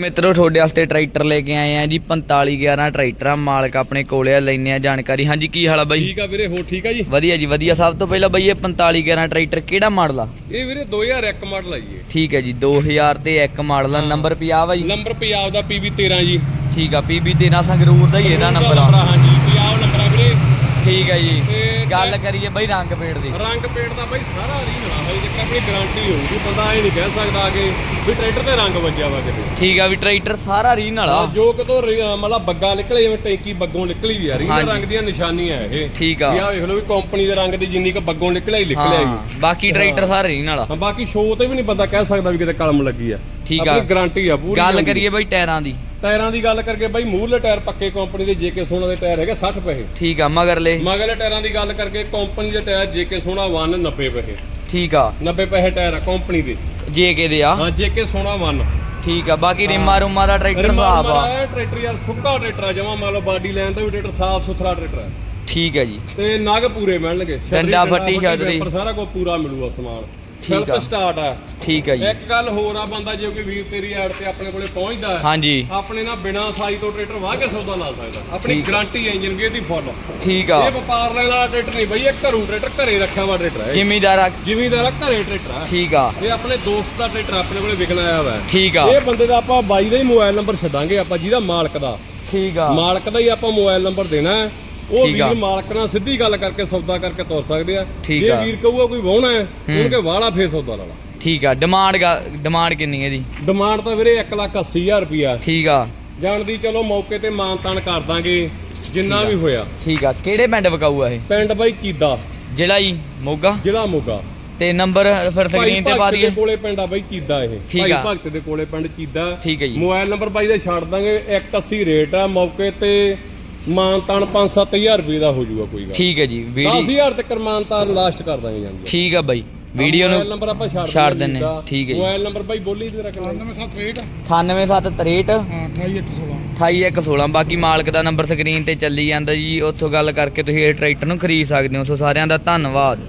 ਮਿੱਤਰੋ ਤੁਹਾਡੇ ਵਾਸਤੇ ਟਰੈਕਟਰ ਲੈ ਕੇ ਆਏ ਆ ਜੀ 4511 ਟਰੈਕਟਰ ਆ ਮਾਲਕ ਆਪਣੇ ਕੋਲੇ ਆ ਲੈਨੇ ਆ ਜਾਣਕਾਰੀ। ਹਾਂਜੀ ਕੀ ਹਾਲ ਆ ਬਾਈ? ਠੀਕ ਆ ਵੀਰੇ ਹੋ ਠੀਕ ਆ ਜੀ? ਵਧੀਆ ਜੀ ਵਧੀਆ। ਸਭ ਤੋਂ ਪਹਿਲਾਂ ਬਾਈ ਇਹ 4511 ਟਰੈਕਟਰ ਕਿਹੜਾ ਮਾਡਲ ਆ? ਇਹ ਵੀਰੇ 2001 ਮਾਡਲ ਆ ਜੀ। ਠੀਕ ਹੈ ਜੀ 2000 ਤੇ 1 ਮਾਡਲ ਆ। ਨੰਬਰ 50 ਆ ਜੀ? ਨੰਬਰ ਪੰਜਾਬ ਦਾ PB 13 ਜੀ। ਠੀਕ ਆ ਪੀਬੀ 13 ਸੰਗਰੂਰ ਦਾ ਹੀ ਇਹਦਾ ਨੰਬਰ ਆ। ਹਾਂਜੀ ਪੰਜਾਬ ਨੰਬਰ ਆ ਵੀਰੇ। ਠੀਕ ਹੈ ਜੀ। ਗੱਲ ਕਰੀਏ ਬਾਈ ਰੰਗ ਪੇੜ ਦੀ। ਰੰਗ ਪੇਂਟ ਦਾ ਬਾਈ ਸਾਰਾ ਰੀਜਨ ਆ ਹਜੇ ਤੱਕ ਆਪਣੀ ਗਾਰੰਟੀ ਹੋਊਗੀ ਬੰਦਾ ਇਹ ਨਹੀਂ ਕਹਿ ਸਕਦਾ ਕਿ ਵੀ ਟਰੈਕਟਰ ਤੇ ਰੰਗ ਵੱਜਿਆ ਵਾ ਕਿਤੇ। ਠੀਕ ਆ ਵੀ ਟਰੈਕਟਰ ਸਾਰਾ ਰੀਨ ਵਾਲਾ। ਜੋ ਕਿਤੋਂ ਮਤਲਬ ਬੱਗਾ ਨਿਕਲੇ ਜਿਵੇਂ ਟੈਂਕੀ ਬੱਗੋਂ ਨਿਕਲੀ ਵੀ ਆ ਰੀਜਨ ਹਾਂਜੀ। ਰੰਗ ਦੀਆਂ ਨਿਸ਼ਾਨੀਆਂ ਇਹ। ਠੀਕ ਆ। ਵੀ ਵੇਖ ਲਓ ਵੀ ਕੰਪਨੀ ਦੇ ਰੰਗ ਦੀ ਜਿੰਨੀ ਕ ਬੱਗੋਂ ਨਿਕਲਿਆ ਹੀ ਨਿਕਲਿਆ ਹਾਂ। ਬਾਕੀ ਟਰੈਕਟਰ ਸਾਰਾ ਰੀਨ ਵਾਲਾ। ਹਾਂ ਬਾਕੀ ਸ਼ੋਅ ਤੇ ਵੀ ਨਹੀਂ ਬੰਦਾ ਕਹਿ ਸਕਦਾ ਵੀ ਕਿਤੇ ਕਲਮ ਲੱਗੀ ਆ। ਠੀਕ ਆ। ਗਾਰੰਟੀ ਆ ਪੂਰੀ ਗੱਲ। ਕਰੀਏ ਬਾਈ ਟਾਇਰਾਂ ਦੀ। ਟਾਇਰਾਂ ਦੀ ਗੱਲ ਕਰਕੇ ਬਾਈ ਮੂਹਰਲੇ ਟਾਇਰ ਪੱਕੇ ਕੰਪਨੀ ਦੇ ਜੇਕੇ ਸੋਨਾ ਦੇ ਟਾਇਰ ਹੈਗੇ 60 ਪੈਸੇ। ਠੀਕ ਆ ਮਗਰਲੇ ਮਗਰਲੇ ਟਾਇਰਾਂ ਦੀ ਗੱਲ ਕਰਕੇ ਕੰਪਨੀ ਦੇ ਟਾਇਰ ਜੇਕੇ ਸੋਨਾ 1 90 ਪੈਸੇ। ਠੀਕ ਆ। 90 ਪੈਸੇ ਟਾਇਰ ਆ ਕੰਪਨੀ ਦੇ। ਜੇ ਕੇ ਦੇ ਆ। ਹਾਂ ਜੇਕੇ ਸੋਨਾ 1 ਠੀਕ ਆ ਬਾਕੀ ਰਿਮਾ ਰੁਮਾ ਦਾ ਟਰੈਕਟਰ ਹਿਸਾਬ ਆ। ਟਰੈਕਟਰ ਯਾਰ ਸੁੱਕਾ ਟਰੈਕਟਰ ਆ ਜਮਾ ਮੰਨ ਲਓ ਬਾਡੀ ਲਾਈਨ ਦਾ ਵੀ ਟਰੈਕਟਰ ਸਾਫ਼ ਸੁਥਰਾ ਟਰੈਕਟਰ ਹੈ ਠੀਕ ਹੈ ਜੀ। ਤੇ ਨਗ ਪੂਰੇ ਮਿਲਣਗੇ। ਡੰਡਾ, ਫੱਟੀ, ਛਤਰੀ। ਪਰ ਸਾਰਾ ਕੁਝ ਪੂਰਾ ਮਿਲੂਗਾ ਸਮਾਨ। ਠੀਕ ਆ। ਸਟਾਰਟ ਆ। ਠੀਕ ਹੈ ਜੀ। ਇੱਕ ਗੱਲ ਹੋਰ ਆ ਬੰਦਾ ਜੇ ਕੋਈ ਵੀਰ ਤੇਰੀ ਐਡ ਤੇ ਆਪਣੇ ਕੋਲੇ ਪਹੁੰਚਦਾ ਹਾਂਜੀ। ਆਪਣੇ ਨਾਲ ਬਿਨਾ ਸਾਈ ਤੋਂ ਟਰੈਕਟਰ ਵਾਹ ਕੇ ਸੌਦਾ ਲਾ ਸਕਦਾ। ਆਪਣੀ ਆ। ਗਾਰੰਟੀ ਇੰਜਨ ਦੀ ਇਹਦੀ ਫੁੱਲ ਠੀਕ ਆ। ਇਹ ਵਪਾਰ ਲੈਣ ਵਾਲਾ ਟਰੈਕਟਰ ਨਹੀਂ ਬਈ ਇਹ ਘਰੋਂ ਟਰੈਕਟਰ ਘਰੇ ਰੱਖਿਆ ਵਾ ਟਰੈਕਟਰ ਹੈ ਜ਼ਿਮੀਦਾਰ ਆ। ਜ਼ਿਮੀਦਾਰ ਆ ਘਰੇ ਟਰੈਕਟਰ ਆ। ਠੀਕ ਆ। ਇਹ ਆਪਣੇ ਦੋਸਤ ਦਾ ਟਰੈਕਟਰ ਆਪਣੇ ਕੋਲੇ ਵਿਕਣ ਆਇਆ ਵਾ। ਠੀਕ ਆ। ਇਹ ਬੰਦੇ ਦਾ ਆਪਾਂ ਬਾਈ ਦਾ ਹੀ ਮੋਬਾਈਲ ਨੰਬਰ ਛੱਡਾਂਗੇ ਆਪਾਂ ਜਿਹਦਾ ਮਾਲਕ ਦਾ। ਠੀਕ ਆ। ਮਾਲਕ ਦਾ ਹੀ ਆਪਾਂ ਮੋਬਾਈਲ ਨੰਬਰ ਦੇਣਾ ਹੈ। ਉਹ ਠੀਕ ਆ। ਵੀਰ ਮਾਲਕ ਨਾਲ ਸਿੱਧੀ ਗੱਲ ਕਰਕੇ ਸੌਦਾ ਕਰਕੇ ਤੁਰ ਸਕਦੇ ਆ। ਠੀਕ ਜੇ ਆ। ਵੀਰ ਕਹੂਗਾ ਕੋਈ ਵਾਹੁਣਾ ਹੈ ਉਹਨਕੇ ਵਾਲਾ ਫੇਰ ਸੌਦਾ ਲਾ ਲਾ। ਠੀਕ ਆ ਡਿਮਾਂਡ ਡਿਮਾਂਡ ਕਿੰਨੀ ਹੈ ਜੀ? ਡਿਮਾਂਡ ਤਾਂ ਵੀਰੇ 1 ਲੱਖ 80 ਹਜ਼ਾਰ ਰੁਪਿਆ ਠੀਕ ਆ। ਜਾਣਦੀ ਚਲੋ ਮੌਕੇ ਤੇ ਮਾਨਤਾਨ ਕਰ ਦਾਂਗੇ ਜਿੰਨਾ ਵੀ ਹੋਇਆ। ਠੀਕ ਆ। ਕਿਹੜੇ ਪਿੰਡ ਵਿਕਾਊ ਆ ਇਹ? ਪਿੰਡ ਬਾਈ ਚੀਦਾ। ਜਿਹੜਾ ਜੀ ਮੋਗਾ? ਜ਼ਿਲ੍ਹਾ ਮੋਗਾ। ਤੇ ਨੰਬਰ ਫਿਰ ਭਾਈ ਸਕਰੀਨ ਤੇ ਪਾ ਭਗਤ ਦਈਏ। ਦੇ ਕੋਲੇ ਪਿੰਡ ਆ ਬਾਈ ਚੀਦਾ ਇਹ। ਠੀਕ ਭਾਈ ਆ। ਭਗਤ ਦੇ ਕੋਲੇ ਪਿੰਡ ਚੀਦਾ। ਠੀਕ ਹੈ ਜੀ। ਮੋਬਾਈਲ ਨੰਬਰ ਬਾਈ ਦਾ ਛੱਡ ਦਾਂਗੇ 180 ਰੇਟ ਆ। ਮੌਕੇ ਤੇ ਮਾਨਤਾਨ 5-7000 ਰੁਪਏ ਦਾ ਹੋ ਜਾਊਗਾ ਕੋਈ ਗੱਲ। ਠੀਕ ਹੈ ਜੀ ਵੀਡੀਓ 10000 ਤੱਕ ਮਾਨਤਾਨ ਲਾਸਟ ਕਰ ਦਾਂਗੇ ਜਾਂਦੇ ਠੀਕ ਆ ਬਾਈ ਵੀਡੀਓ ਮੋਬਾਈਲ ਨੂੰ ਨੰਬਰ ਆਪਾਂ ਛੱਡ ਦਿੰਨੇ, ਠੀਕ ਹੈ ਜੀ। ਮੋਬਾਈਲ ਨੰਬਰ ਬਾਈ ਬੋਲੀ ਤੇ ਰੱਖ ਲੈ 9763 98763 ਹਾਂ 28116 28116 ਬਾਕੀ ਮਾਲਕ ਦਾ ਨੰਬਰ ਸਕਰੀਨ ਤੇ ਚੱਲੀ ਜਾਂਦਾ ਜੀ। ਉੱਥੋਂ ਗੱਲ ਕਰਕੇ ਤੁਸੀਂ ਇਹ ਟਰੈਕਟਰ ਨੂੰ ਖਰੀਦ ਸਕਦੇ ਹੋ। ਸੋ ਸਾਰਿਆਂ ਦਾ ਧੰਨਵਾਦ।